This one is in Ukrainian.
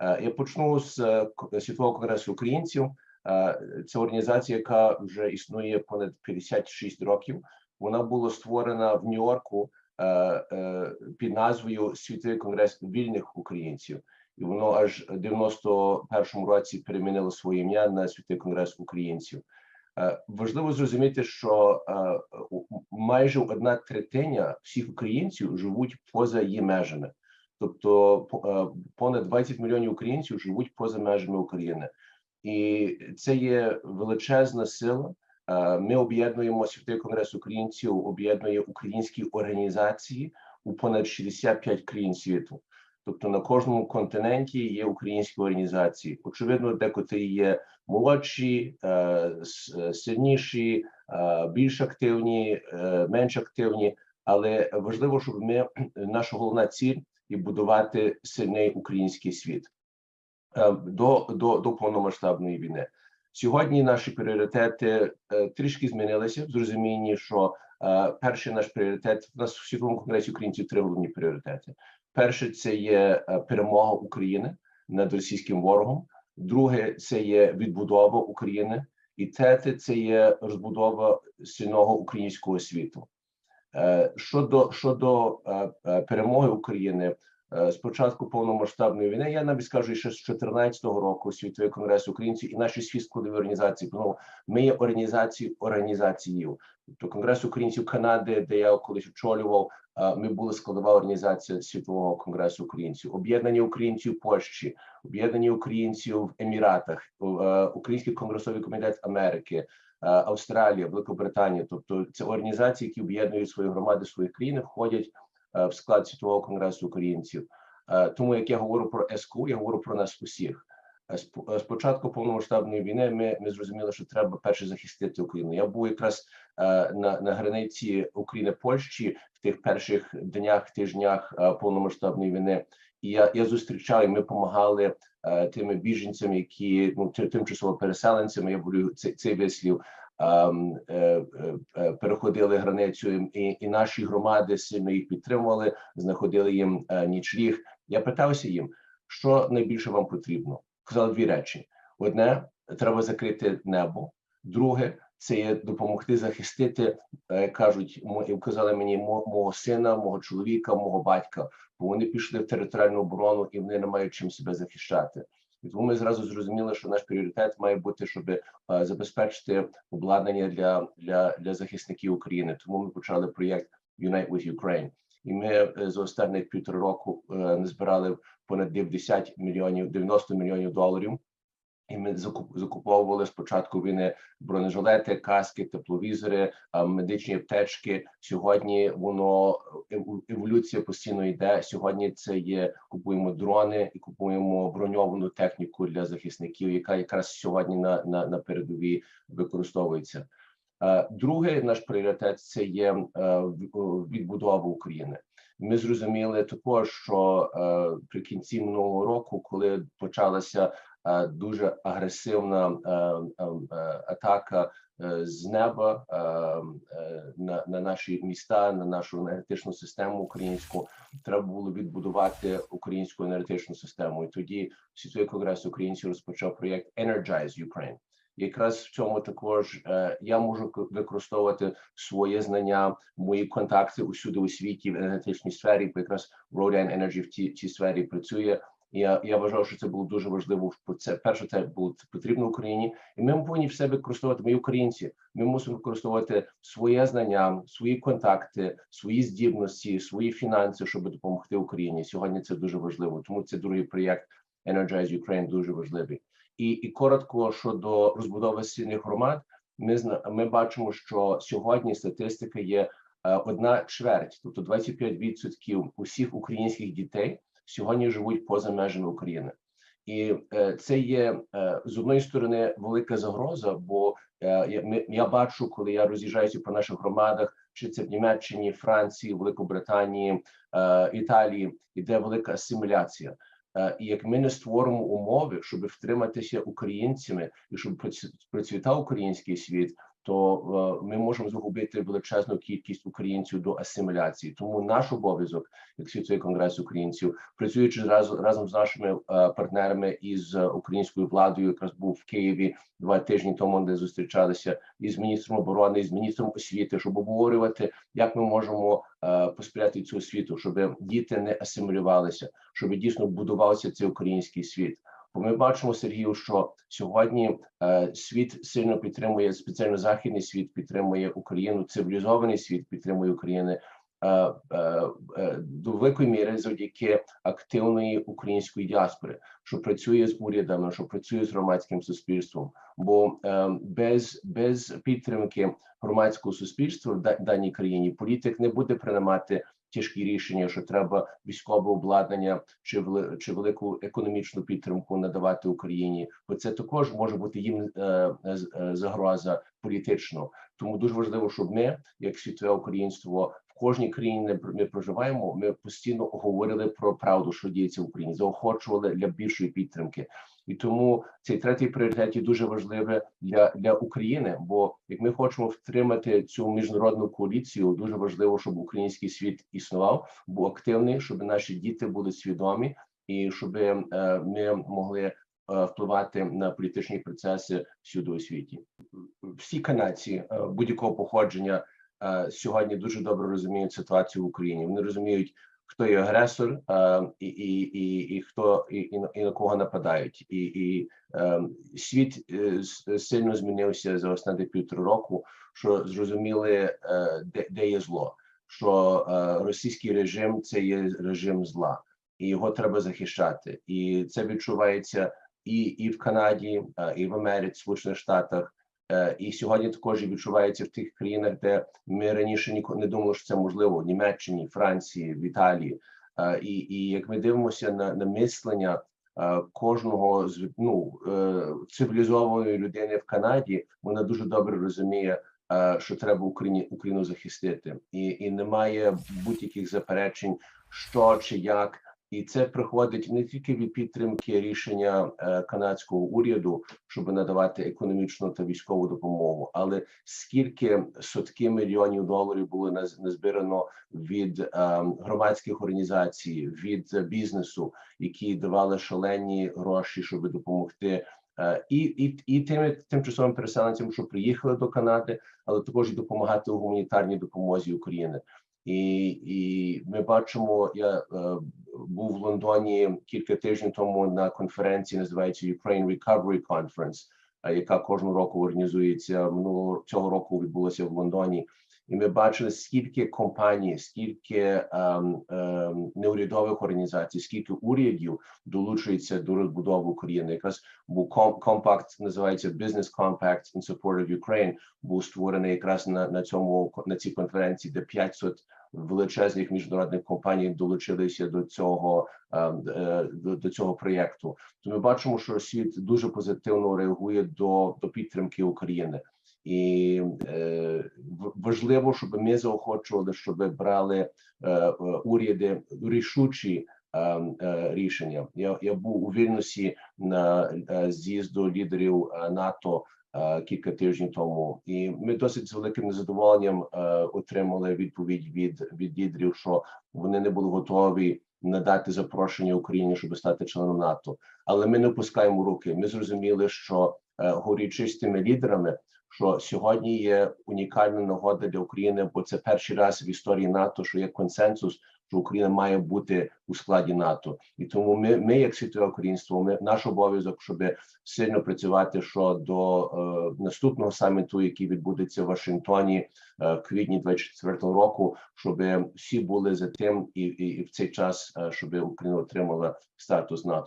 Я почну з е, Світового конгресу українців. Це організація, яка вже існує понад 56 років. Вона була створена в Нью-Йорку під назвою Світовий конгрес вільних українців, і воно аж в 91-му році перемінило своє ім'я на Світовий конгрес українців. Важливо зрозуміти, що майже одна третина всіх українців живуть поза її межами. Тобто е, понад 20 мільйонів українців живуть поза межами України, і це є величезна сила. Е, ми об'єднуємо світовий конгрес українців, об'єднує українські організації у понад 65 країн світу. Тобто на кожному континенті є українські організації. Очевидно, декотрі є молодші, е, сильніші, більш активні, менш активні. Але важливо, щоб ми наша головна ціль і будувати сильний український світ е, до до, до повномасштабної війни. Сьогодні наші пріоритети е, трішки змінилися в зрозумінні, що е, перший наш пріоритет в нас в світовому конгресі українців три головні пріоритети. Перше це є перемога України над російським ворогом. Друге це є відбудова України, і третє це є розбудова сильного українського світу. Е, щодо щодо е, е, перемоги України з початку повномасштабної війни, я навіть скажу ще з 2014 року світовий конгрес українців і наші світ організації. Тому ми є організацією організацією. Тобто Конгрес українців Канади, де я колись очолював, ми були складова організація світового конгресу українців, об'єднані українців Польщі, об'єднані українців в Еміратах, Український конгресовий комітет Америки. Е, Австралія, Великобританія, тобто це організації, які об'єднують свої громади своїх країн, входять е, в склад світового конгресу українців. Е, тому як я говорю про СКУ, я говорю про нас усіх. З початку повномасштабної війни ми ми зрозуміли, що треба перше захистити Україну. Я був якраз на на границі України Польщі в тих перших днях, тижнях повномасштабної війни. І я я зустрічав, і ми допомагали Е, тими біженцями, які ну тимчасово переселенцями, я говорю цей, цей вислів. Ем, е, е, переходили границю, і і наші громади сильно їх підтримували, знаходили їм нічліг. Я питався їм, що найбільше вам потрібно. Казали дві речі: одне треба закрити небо, друге це є допомогти захистити, кажуть, казали мені мого сина, мого чоловіка, мого батька бо вони пішли в територіальну оборону і вони не мають чим себе захищати. І тому ми зразу зрозуміли, що наш пріоритет має бути, щоб е, забезпечити обладнання для для, для захисників України. Тому ми почали проєкт Unite with Ukraine. І ми е, за останні півтора року е, збирали понад 90 мільйонів 90 мільйонів доларів і ми закуповували спочатку війни бронежилети, каски, тепловізори, медичні аптечки. Сьогодні воно еволюція постійно йде. Сьогодні це є купуємо дрони і купуємо броньовану техніку для захисників, яка якраз сьогодні на на, на передовій використовується. Другий наш пріоритет це є відбудова України. Ми зрозуміли також, що при кінці минулого року, коли почалася Е, дуже агресивна е, е, атака з неба на наші міста, на нашу енергетичну систему українську. Треба було відбудувати українську енергетичну систему. І тоді світовий конгрес українців розпочав проєкт Energize Ukraine. Якраз в цьому також е, я можу використовувати своє знання, мої контакти усюди у світі в енергетичній сфері, бо якраз Rodan Energy в цій, цій сфері працює. Я я вважав, що це було дуже важливо. це перше це було потрібно Україні, і ми повинні все використовувати. Ми українці. Ми мусимо використовувати своє знання, свої контакти, свої здібності, свої фінанси, щоб допомогти Україні. Сьогодні це дуже важливо. Тому це другий проєкт Energize Ukraine дуже важливий. І і коротко щодо розбудови сильних громад. Ми ми бачимо, що сьогодні статистика є е, одна чверть, тобто 25% усіх українських дітей сьогодні живуть поза межами України, і е, це є е, з одної сторони велика загроза. Бо я бачу, коли я роз'їжджаюся по наших громадах, чи це в Німеччині, Франції, Великобританії, Італії, іде велика асиміляція. Е, і як ми не створимо умови, щоб втриматися українцями і щоб процвітав український світ, то е, ми можемо загубити величезну кількість українців до асиміляції. Тому наш обов'язок, як світовий конгрес українців, працюючи разом разом з нашими е, партнерами із е, українською владою, якраз був в Києві два тижні тому, де зустрічалися із міністром оборони, із міністром освіти, щоб обговорювати, як ми можемо посприяти цю освіту, щоб діти не асимілювалися, щоб дійсно будувався цей український світ. Ми бачимо Сергію, що сьогодні е, світ сильно підтримує спеціально західний світ підтримує Україну, цивілізований світ підтримує Україну е, е, е, до великої міри завдяки активної української діаспори, що працює з урядами, що працює з громадським суспільством. Бо е, без, без підтримки громадського суспільства в даній країні політик не буде приймати тяжкі рішення, що треба військове обладнання чи чи велику економічну підтримку надавати Україні, бо це також може бути їм е, е, загроза політично. Тому дуже важливо, щоб ми, як світове українство, кожній країні ми проживаємо. Ми постійно говорили про правду, що діється в Україні, заохочували для більшої підтримки. І тому цей третій пріоритет є дуже важливий для, для України. Бо як ми хочемо втримати цю міжнародну коаліцію, дуже важливо, щоб український світ існував, був активний, щоб наші діти були свідомі, і щоб е, ми могли е, впливати на політичні процеси всюди у світі. Всі канадці е, будь-якого походження сьогодні дуже добре розуміють ситуацію в Україні. Вони розуміють, хто є агресор е, і, і, і, і хто і, і, на- кого нападають, і, і е, світ е, сильно змінився за останні півтора року, що зрозуміли, е, де, де є зло, що е, російський режим це є режим зла, і його треба захищати. І це відчувається і, і в Канаді, е, і в Америці, Сполучених Штатах. Е, І сьогодні також відчувається в тих країнах, де ми раніше ніколи не думали, що це можливо в Німеччині, Франції, в Італії. Е, І, і як ми дивимося на, на мислення е, кожного ну цивілізованої людини в Канаді, вона дуже добре розуміє, що треба Україні Україну захистити, і, і немає будь-яких заперечень, що чи як. І це приходить не тільки від підтримки рішення е, канадського уряду, щоб надавати економічну та військову допомогу, але скільки сотки мільйонів доларів було наз- назбирано від е, громадських організацій, від бізнесу, які давали шалені гроші, щоб допомогти. е, І, і, і тим тимчасовим переселенцям, що приїхали до Канади, але також і допомагати у гуманітарній допомозі України. І, і ми бачимо, я е, був в Лондоні кілька тижнів тому на конференції, називається Ukraine Recovery Conference, е, яка кожного року організується. Минулого цього року відбулося в Лондоні. І ми бачили, скільки компаній, скільки ем, ем, неурядових організацій, скільки урядів долучується до розбудови України. Якраз був компакт, називається Business Compact in Support of Ukraine, був створений якраз на, на цьому на цій конференції, де 500 величезних міжнародних компаній долучилися до цього ем, е, до цього проєкту. То ми бачимо, що світ дуже позитивно реагує до, до підтримки України. І е, важливо, щоб ми заохочували, щоб брали е, е, уряди рішучі е, е, рішення. Я, я був у Вільнюсі на е, з'їзду лідерів е, НАТО е, кілька тижнів тому, і ми досить з великим незадоволенням е, отримали відповідь від, від лідерів, що вони не були готові надати запрошення Україні, щоб стати членом НАТО. Але ми не опускаємо руки. Ми зрозуміли, що е, з лідерами, що сьогодні є унікальна нагода для України, бо це перший раз в історії НАТО, що є консенсус, що Україна має бути у складі НАТО, і тому ми, ми як світове українство, ми наш обов'язок, щоб сильно працювати щодо е, наступного саміту, який відбудеться в Вашингтоні е, квітні 24 року, щоб всі були за тим, і, і, і в цей час, е, щоб Україна отримала статус НАТО.